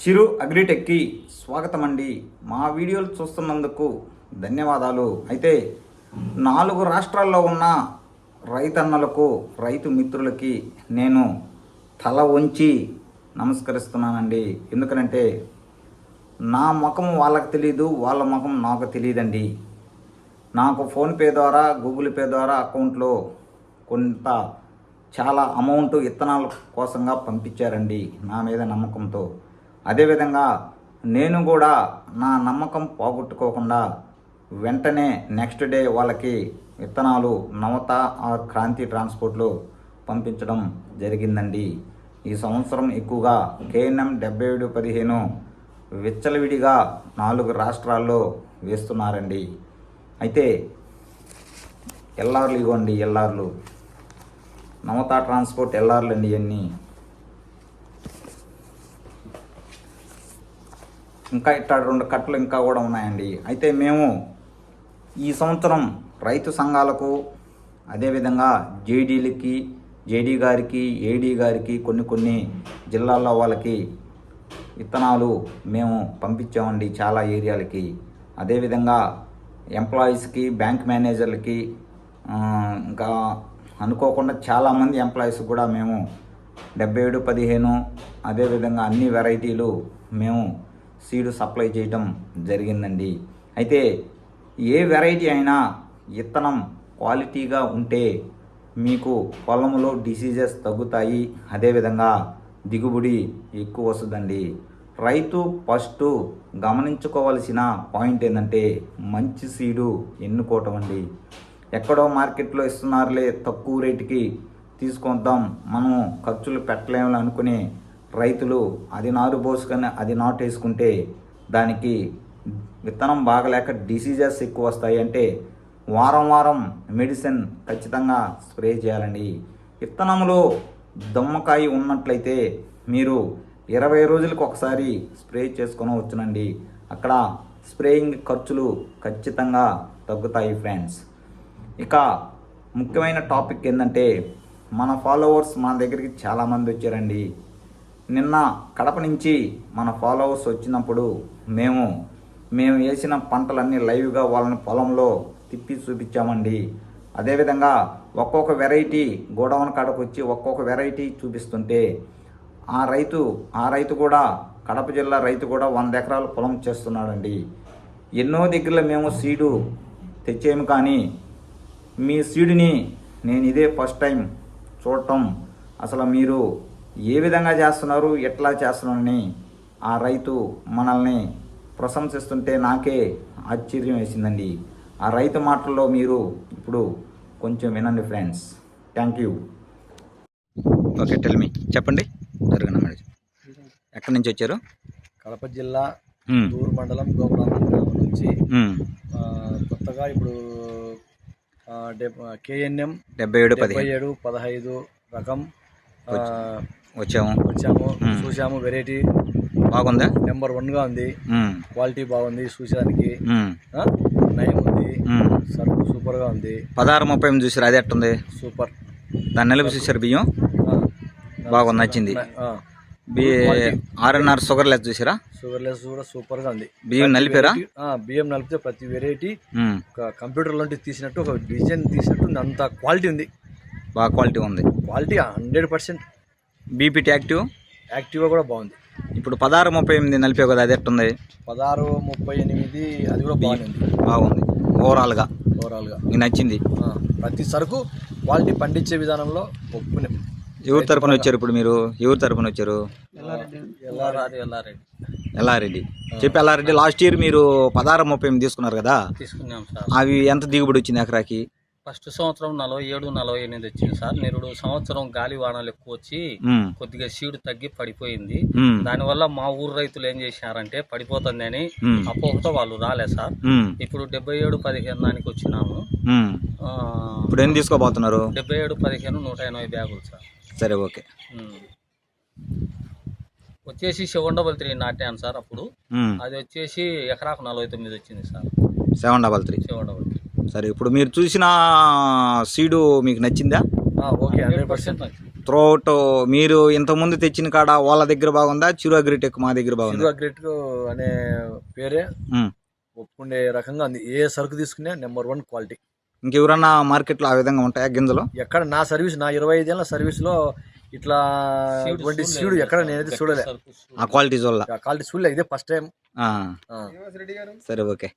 చిరు అగ్రిటెక్కి స్వాగతం అండి మా వీడియోలు చూస్తున్నందుకు ధన్యవాదాలు. అయితే నాలుగు రాష్ట్రాల్లో ఉన్న రైతన్నలకు రైతు మిత్రులకి నేను తల వంచి నమస్కరిస్తున్నానండి. ఎందుకనంటే నా ముఖం వాళ్ళకి తెలియదు వాళ్ళ ముఖం నాకు తెలియదండి నాకు ఫోన్పే ద్వారా గూగుల్ పే ద్వారా అకౌంట్లో కొంత చాలా అమౌంట్ ఇత్తనాల కోసంగా పంపించారండి నా మీద నమ్మకంతో. అదేవిధంగా నేను కూడా నా నమ్మకం పోగొట్టుకోకుండా వెంటనే నెక్స్ట్ డే వాళ్ళకి విత్తనాలు నవత ఆర్ క్రాంతి ట్రాన్స్పోర్ట్లో పంపించడం జరిగిందండి. ఈ సంవత్సరం ఎక్కువగా కేఎన్ఎం డెబ్బై ఏడు పదిహేను విచ్చలవిడిగా నాలుగు రాష్ట్రాల్లో వేస్తున్నారండి. అయితే ఎల్ఆర్లు ఇవ్వండి ఎల్ఆర్లు. నవత ట్రాన్స్పోర్ట్ ఎల్ఆర్లు అండి ఇవన్నీ. ఇంకా ఇట్లా రెండు కట్టలు ఇంకా కూడా ఉన్నాయండి. అయితే మేము ఈ సంవత్సరం రైతు సంఘాలకు అదేవిధంగా జేడీలకి జేడీ గారికి ఏడీ గారికి కొన్ని కొన్ని జిల్లాల్లో వాళ్ళకి విత్తనాలు మేము పంపించామండి చాలా ఏరియాలకి. అదేవిధంగా ఎంప్లాయీస్కి బ్యాంక్ మేనేజర్లకి ఇంకా అనుకోకుండా చాలామంది ఎంప్లాయీస్ కూడా మేము డెబ్బై ఏడు పదిహేను అదేవిధంగా అన్ని వెరైటీలు మేము సీడ్ సప్లై చేయటం జరిగిందండి. అయితే ఏ వెరైటీ అయినా ఇత్తనం క్వాలిటీగా ఉంటే మీకు పొలంలో డిసీజెస్ తగ్గుతాయి. అదేవిధంగా దిగుబడి ఎక్కువ వస్తుందండి. రైతు ఫస్ట్ గమనించుకోవాల్సిన పాయింట్ ఏంటంటే మంచి సీడు ఎన్నుకోవటం అండి. ఎక్కడో మార్కెట్లో ఇస్తున్నారులే తక్కువ రేటుకి తీసుకొద్దాం మనం ఖర్చులు పెట్టలేము అనుకునే రైతులు అది నారు పోసుకొని అది నాటు వేసుకుంటే దానికి విత్తనం బాగలేక డిసీజెస్ ఎక్కువ వస్తాయి అంటే వారం వారం మెడిసిన్ ఖచ్చితంగా స్ప్రే చేయాలండి. విత్తనంలో దమ్మకాయ ఉన్నట్లయితే మీరు ఇరవై రోజులకు ఒకసారి స్ప్రే చేసుకొని వచ్చునండి అక్కడ స్ప్రేయింగ్ ఖర్చులు ఖచ్చితంగా తగ్గుతాయి ఫ్రెండ్స్. ఇక ముఖ్యమైన టాపిక్ ఏంటంటే మన ఫాలోవర్స్ మన దగ్గరికి చాలామంది వచ్చారండి. నిన్న కడప నుంచి మన ఫాలోవర్స్ వచ్చినప్పుడు మేము మేము వేసిన పంటలన్నీ లైవ్గా వాళ్ళని పొలంలో తిప్పి చూపించామండి. అదేవిధంగా ఒక్కొక్క వెరైటీ గోడౌన్ కాడకు వచ్చి ఒక్కొక్క వెరైటీ చూపిస్తుంటే ఆ రైతు ఆ రైతు కూడా కడప జిల్లా రైతు కూడా వంద ఎకరాలు పొలం చేస్తున్నాడండి. ఎన్నో దగ్గరలో మేము సీడు తెచ్చేము కానీ మీ సీడుని నేను ఇదే ఫస్ట్ టైం చూడటం. అసలు మీరు ఏ విధంగా చేస్తున్నారు ఎట్లా చేస్తున్నారని ఆ రైతు మనల్ని ప్రశంసిస్తుంటే నాకే ఆశ్చర్యం వేసిందండి. ఆ రైతు మాటల్లో మీరు ఇప్పుడు కొంచెం వినండి friends. Thank you. Okay tell me చెప్పండి. జరగండి మేడం. ఎక్కడి నుంచి వచ్చారు? కడప జిల్లా. దూరు మండలం గోపరామం గ్రామం నుంచి. కొత్తగా ఇప్పుడు కేఎన్ఎం డెబ్బై ఏడు పది డెబ్బై ఏడు పదహైదు రకం వచ్చాము. వచ్చాము. చూసాము వెరైటీ బాగుందా? నెంబర్ వన్గా ఉంది. మ్మ్. క్వాలిటీ బాగుంది. ఆ, నయం ఉంది. సరుకు సూపర్గా ఉంది. పదహారు ముప్పై ఎనిమిది చూసారు? అది ఎట్టుంది? సూపర్ దాన్ని నిలిపి చూసారు బియ్యం? బాగుంది నచ్చింది. R N R sugar less చూసారా? షుగర్ లెస్ కూడా సూపర్గా ఉంది. బియ్యం నలిపారా? బియ్యం నలిపితే ప్రతి వెరైటీ. ఒక కంప్యూటర్ లాంటి తీసినట్టు ఒక డిజైన్ తీసినట్టు ఉంది. అంత క్వాలిటీ ఉంది. బాగా క్వాలిటీ ఉంది. Quality hundred percent BPT active? యాక్టివ్గా కూడా బాగుంది. ఇప్పుడు పదహారు ముప్పై ఎనిమిది నలిపావు కదా అది ఎట్టుంది? పదహారు ముప్పై ఎనిమిది అది కూడా బాగుంది. బాగుంది. ఓవరాల్గా. ఓవరాల్గా. నీకు నచ్చింది? ప్రతి సరుకు క్వాలిటీ పండించే విధానంలో ఒప్పుకునే ఎవరి తరపున వచ్చారు ఇప్పుడు మీరు? ఎవరి తరపున వచ్చారు? ఎల్లారెడ్డి. ఎల్లారెడ్డి. ఎల్లారెడ్డి. చెప్పి ఎల్లారెడ్డి లాస్ట్ ఇయర్ మీరు పదహారు ముప్పై ఎనిమిది తీసుకున్నారు కదా? తీసుకున్నాం సార్. అవి ఎంత దిగుబడి వచ్చింది ఎకరాకి? ఫస్ట్ సంవత్సరం నలభై ఏడు నలభై ఎనిమిది వచ్చింది సార్ నిరుడు సంవత్సరం గాలి వానలు ఎక్కువ వచ్చి. కొద్దిగా సీడు తగ్గి పడిపోయింది. దానివల్ల మా ఊరు రైతులు ఏం చేశారంటే పడిపోతుంది అని. అపోహతో వాళ్ళు రాలే సార్. ఇప్పుడు డెబ్బై ఏడు పదిహేను దానికి వచ్చినాము ఇప్పుడు ఎన్ని తీసుకోబోతున్నారు డెబ్బై ఏడు పదిహేను నూట ఎనభై బ్యాగులు సార్ సరే ఓకే. వచ్చేసి సెవెన్ డబల్ త్రీ నాటాను సార్ అప్పుడు. అది వచ్చేసి ఎకరాకు నలభై తొమ్మిది వచ్చింది sir seven double three seven double three సరే. ఇప్పుడు మీరు చూసిన సీడు మీకు నచ్చిందా? ఓకే హండ్రెడ్ పర్సెంట్ త్రోట్ మీరు ఇంతకుముందు తెచ్చిన కాడ వాళ్ళ దగ్గర బాగుందా? చిరు అగ్రిటెక్ మా దగ్గర బాగుందా? చిరు అగ్రెట్ అనే పేరే. ఒప్పుకునే రకంగా ఉంది. ఏ సరుకు తీసుకునే నెంబర్ వన్ క్వాలిటీ. ఇంకెవరన్నా మార్కెట్లో ఆ విధంగా ఉంటాయా గింజలు? ఎక్కడ నా సర్వీస్ నా ఇరవై ఐదేళ్ళ సర్వీస్లో ఇట్లా ఇటువంటి సీడు ఎక్కడ నేనైతే చూడలే. ఆ క్వాలిటీస్ వల్ల క్వాలిటీ చూడలే. ఇదే ఫస్ట్ టైం ఆ, సరే ఓకే.